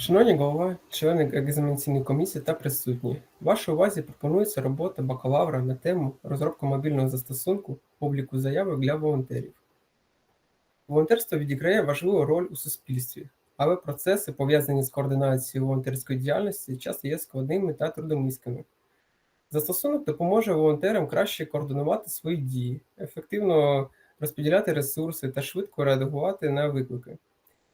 Шановні голова, члени екзаменаційної комісії та присутні, вашій увазі пропонується робота бакалавра на тему розробка мобільного застосунку обліку заявок для волонтерів. Волонтерство відіграє важливу роль у суспільстві, але процеси, пов'язані з координацією волонтерської діяльності, часто є складними та трудомісткими. Застосунок допоможе волонтерам краще координувати свої дії, ефективно розподіляти ресурси та швидко реагувати на виклики.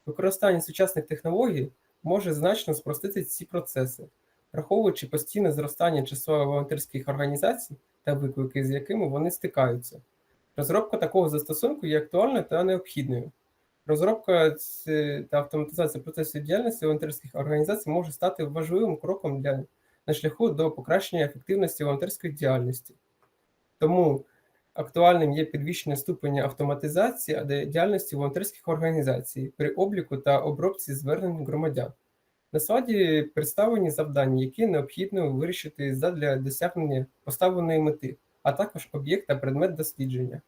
Використання сучасних технологій може значно спростити ці процеси, враховуючи постійне зростання числа волонтерських організацій та виклики, з якими вони стикаються. Розробка такого застосунку є актуальною та необхідною. Розробка та автоматизація процесів діяльності волонтерських організацій може стати важливим кроком для, на шляху до покращення ефективності волонтерської діяльності. Тому актуальним є підвищення ступеня автоматизації діяльності волонтерських організацій при обліку та обробці звернень громадян. На слайді представлені завдання, які необхідно вирішити задля досягнення поставленої мети, а також об'єкт та предмет дослідження.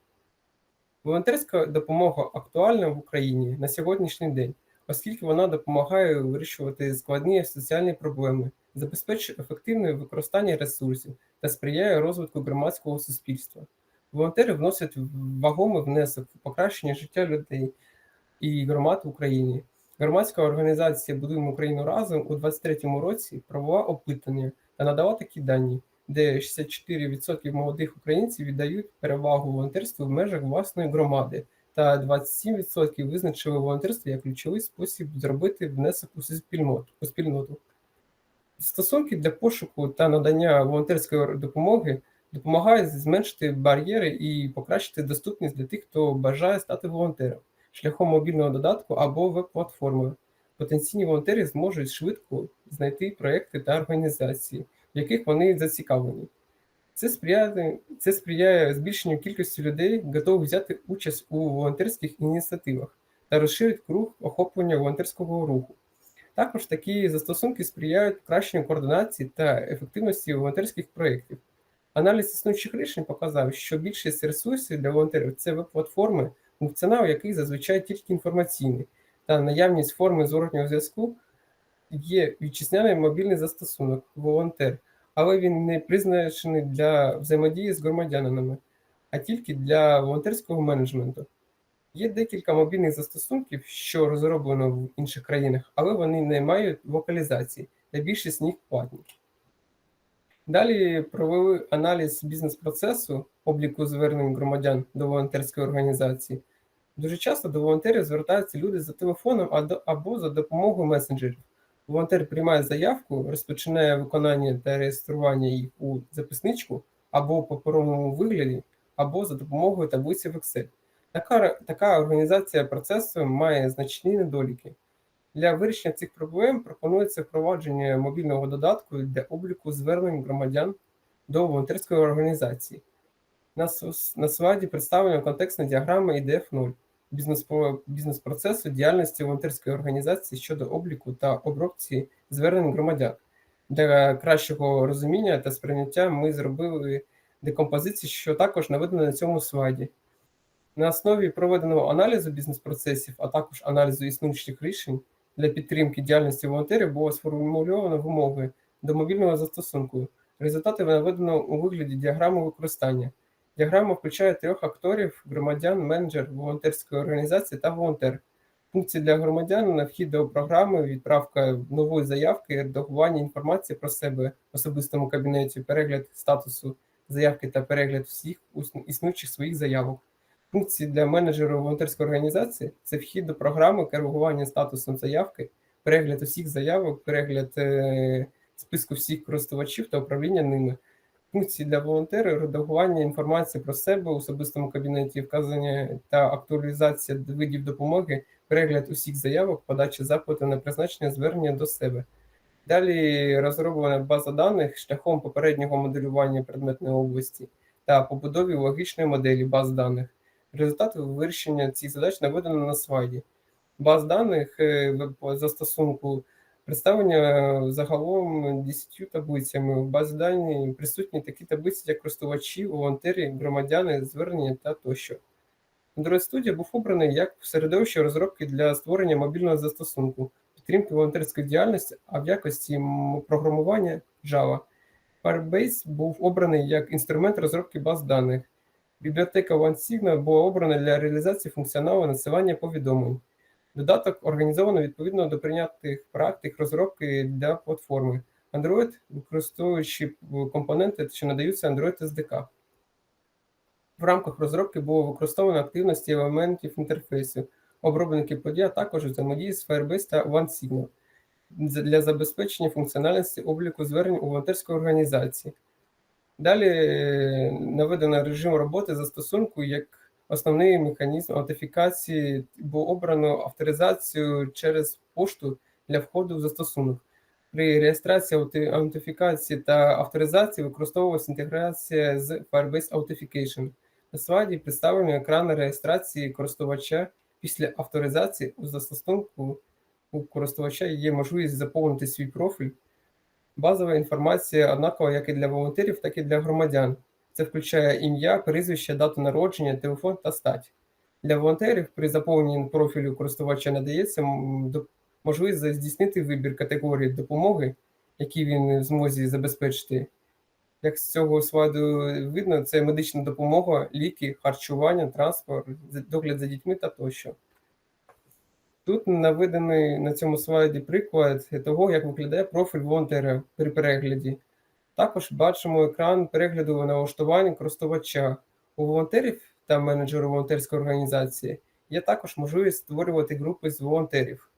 Волонтерська допомога актуальна в Україні на сьогоднішній день, оскільки вона допомагає вирішувати складні соціальні проблеми, забезпечує ефективне використання ресурсів та сприяє розвитку громадського суспільства. Волонтери вносять вагомий внесок в покращення життя людей і громад в Україні. Громадська організація Будуємо Україну разом у 2023 році провела опитування та надала такі дані, де 64% молодих українців віддають перевагу волонтерству в межах власної громади, та 27% визначили волонтерство як ключовий спосіб зробити внесок у спільноту. У спільноту. Стосунки для пошуку та надання волонтерської допомоги допомагають зменшити бар'єри і покращити доступність для тих, хто бажає стати волонтером шляхом мобільного додатку або веб-платформи. Потенційні волонтери зможуть швидко знайти проекти та організації, в яких вони зацікавлені. Це сприяє, це сприяє збільшенню кількості людей, готових взяти участь у волонтерських ініціативах та розширить круг охоплення волонтерського руху. Також такі застосунки сприяють покращенню координації та ефективності волонтерських проєктів. Аналіз існуючих рішень показав, що більшість ресурсів для волонтерів це веб-платформи, функціонал яких зазвичай тільки інформаційний, та наявність форми зворотнього зв'язку є вітчизняний мобільний застосунок волонтер, але він не призначений для взаємодії з громадянами, а тільки для волонтерського менеджменту. Є декілька мобільних застосунків, що розроблено в інших країнах, але вони не мають локалізації, та більшість з них платні. Далі провели аналіз бізнес-процесу обліку звернень громадян до волонтерської організації. Дуже часто до волонтерів звертаються люди за телефоном або за допомогою месенджерів. Волонтер приймає заявку, розпочинає виконання та реєстрування їх у записничку або в паперовому вигляді, або за допомогою таблиці в Excel. Така, така організація процесу має значні недоліки. Для вирішення цих проблем пропонується впровадження мобільного додатку для обліку звернень громадян до волонтерської організації. На, слайді представлена контекстна діаграма IDF 0 бізнес-про- бізнес-процесу діяльності волонтерської організації щодо обліку та обробці звернень громадян. Для кращого розуміння та сприйняття ми зробили декомпозицію, що також наведено на цьому слайді. На основі проведеного аналізу бізнес-процесів, а також аналізу існуючих рішень для підтримки діяльності волонтерів було сформульовано вимоги до мобільного застосунку. Результати наведено у вигляді діаграми використання. Діаграма включає трьох акторів: громадян, менеджер волонтерської організації та волонтер. Функції для громадян на вхід до програми, відправка нової заявки, редагування інформації про себе в особистому кабінеті, перегляд статусу заявки та перегляд всіх існуючих своїх заявок. Функції для менеджера волонтерської організації це вхід до програми, керування статусом заявки, перегляд усіх заявок, перегляд е, списку всіх користувачів та управління ними. Функції для волонтера редагування інформації про себе у особистому кабінеті, вказання та актуалізація видів допомоги, перегляд усіх заявок, подача запиту на призначення звернення до себе. Далі розроблена база даних шляхом попереднього моделювання предметної області та побудові логічної моделі баз даних. Результати вирішення цих задач наведено на слайді. Баз даних е, веб-застосунку представлення загалом 10 таблицями. В базі дані присутні такі таблиці, як користувачі, волонтери, громадяни, звернення та тощо. Android Studio був обраний як середовище розробки для створення мобільного застосунку, підтримки волонтерської діяльності, а в якості програмування Java. Firebase був обраний як інструмент розробки баз даних. Бібліотека OneSignal була обрана для реалізації функціоналу надсилання повідомлень. Додаток організовано відповідно до прийнятих практик розробки для платформи Android, використовуючи компоненти, що надаються Android SDK. В рамках розробки було використовано активності елементів інтерфейсу, обробники подій, а також взаємодії з Firebase та OneSignal для забезпечення функціональності обліку звернень у волонтерській організації. Далі е, наведено режим роботи застосунку як основний механізм аутентифікації, було обрано авторизацію через пошту для входу в застосунок. При реєстрації, ауте- аутентифікації та авторизації використовувалася інтеграція з Firebase Authentication. На слайді представлено екран реєстрації користувача після авторизації у застосунку. У користувача є можливість заповнити свій профіль. Базова інформація однакова як і для волонтерів, так і для громадян. Це включає ім'я, прізвище, дату народження, телефон та стать. Для волонтерів при заповненні профілю користувача надається можливість здійснити вибір категорії допомоги, які він в змозі забезпечити. Як з цього слайду видно, це медична допомога, ліки, харчування, транспорт, догляд за дітьми та тощо. Тут наведений на цьому слайді приклад того, як виглядає профіль волонтера при перегляді. Також бачимо екран перегляду налаштувань користувача. У волонтерів та менеджеру волонтерської організації є також можливість створювати групи з волонтерів.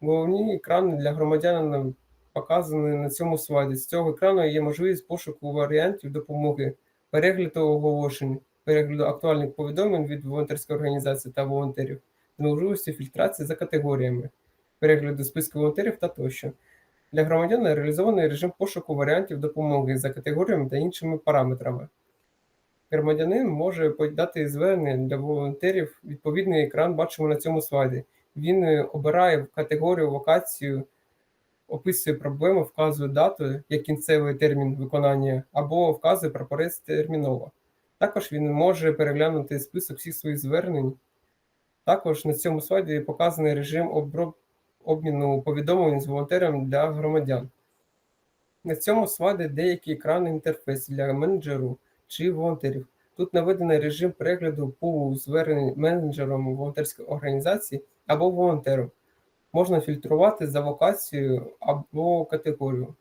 Головні екрани для громадян показані на цьому слайді. З цього екрану є можливість пошуку варіантів допомоги, перегляду оголошень, перегляду актуальних повідомлень від волонтерської організації та волонтерів, можливості фільтрації за категоріями, перегляду списку волонтерів та тощо. Для громадян реалізований режим пошуку варіантів допомоги за категоріями та іншими параметрами. Громадянин може подати звернення для волонтерів. Відповідний екран бачимо на цьому слайді. Він е, обирає категорію, локацію, описує проблему, вказує дату як кінцевий термін виконання або вказує прапорець терміново. Також він може переглянути список всіх своїх звернень. Також на цьому слайді показаний режим оброб... обміну повідомлень з волонтером для громадян. На цьому слайді деякі екрани інтерфейсу для менеджеру чи волонтерів. Тут наведений режим перегляду пулу звернень менеджером волонтерської організації або волонтером. Можна фільтрувати за локацією або категорію.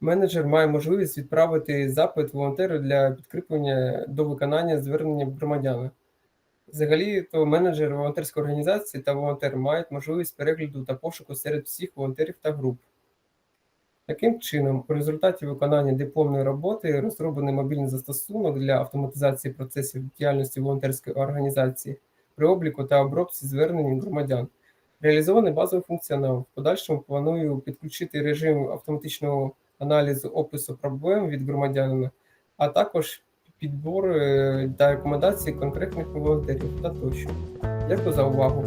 Менеджер має можливість відправити запит волонтеру для підкріплення до виконання звернення громадяна. Взагалі, то менеджер волонтерської організації та волонтер мають можливість перегляду та пошуку серед всіх волонтерів та груп. Таким чином, у результаті виконання дипломної роботи розроблений мобільний застосунок для автоматизації процесів діяльності волонтерської організації при обліку та обробці звернень громадян. Реалізований базовий функціонал. В подальшому планую підключити режим автоматичного аналізу опису проблем від громадянина, а також підбор е, та рекомендації конкретних волонтерів та тощо. Дякую за увагу.